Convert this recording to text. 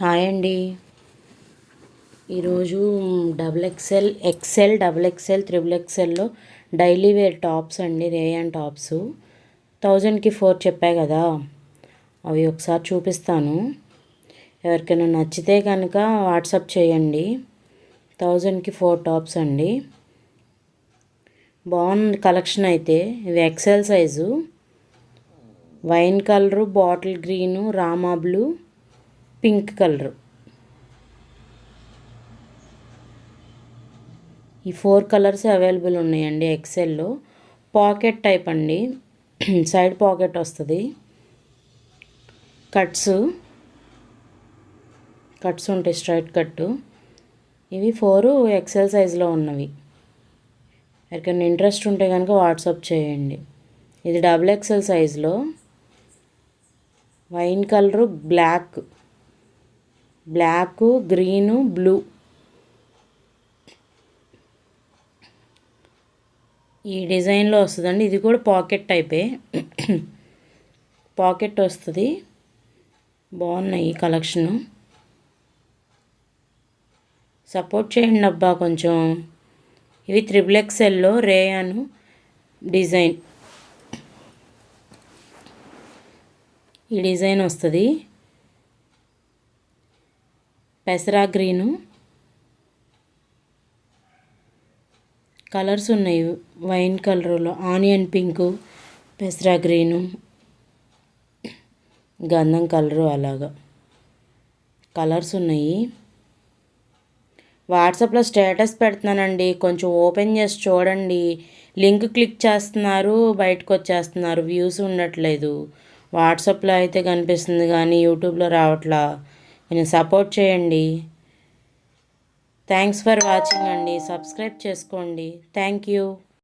Hi అండి. ఈరోజు double XL XL double XL triple ఎక్సెల్లో daily wear tops అండి rayon tops. థౌజండ్కి ఫోర్ చెప్పా కదా. అవి ఒకసారి చూపిస్తాను. ఎవరికైనా నచ్చితే కనుక వాట్సాప్ చేయండి. థౌజండ్కి ఫోర్ టాప్స్ అండి. బాగుంది కలెక్షన్ అయితే. ఇవి XL size. Wine colour bottle green Rama blue. Pink colour. ఈ ఫోర్ కలర్స్ అవైలబుల్ ఉన్నాయండి ఎక్సెల్లో. పాకెట్ టైప్ అండి. సైడ్ పాకెట్ వస్తుంది. కట్స్. కట్స్ ఉంటాయి స్ట్రైట్ కట్టు. ఇవి ఫోరు ఎక్సెల్ సైజులో ఉన్నవి. ఎవరికైనా ఇంట్రెస్ట్ ఉంటే కనుక వాట్సాప్ చేయండి. ఇది డబుల్ ఎక్సెల్ సైజులో. Wine colour black. Black green blue. ఈ డిజైన్లో వస్తుందండి. ఇది కూడా పాకెట్ టైపే. పాకెట్ వస్తుంది. బాగున్నాయి ఈ కలెక్షను. సపోర్ట్ చేయండి అబ్బా కొంచెం. ఇవి త్రిబుల్ ఎక్స్ఎల్లో రేయాను డిజైన్. ఈ డిజైన్ వస్తుంది. పెసరా గ్రీను. కలర్స్ ఉన్నాయి. వైన్ కలర్లో ఆనియన్ పింకు పెసరా గ్రీను. గంధం కలరు అలాగా. కలర్స్ ఉన్నాయి. వాట్సాప్లో స్టేటస్ పెడుతున్నానండి. కొంచెం ఓపెన్ చేసి చూడండి. లింక్ క్లిక్ చేస్తున్నారు. బయటకు వచ్చేస్తున్నారు. వ్యూస్ ఉండట్లేదు. వాట్సాప్లో అయితే కనిపిస్తుంది కానీ యూట్యూబ్లో రావట్లా. కొంచెం సపోర్ట్ చేయండి. థ్యాంక్స్ ఫర్ వాచింగ్ అండి. సబ్స్క్రైబ్ చేసుకోండి. Thank you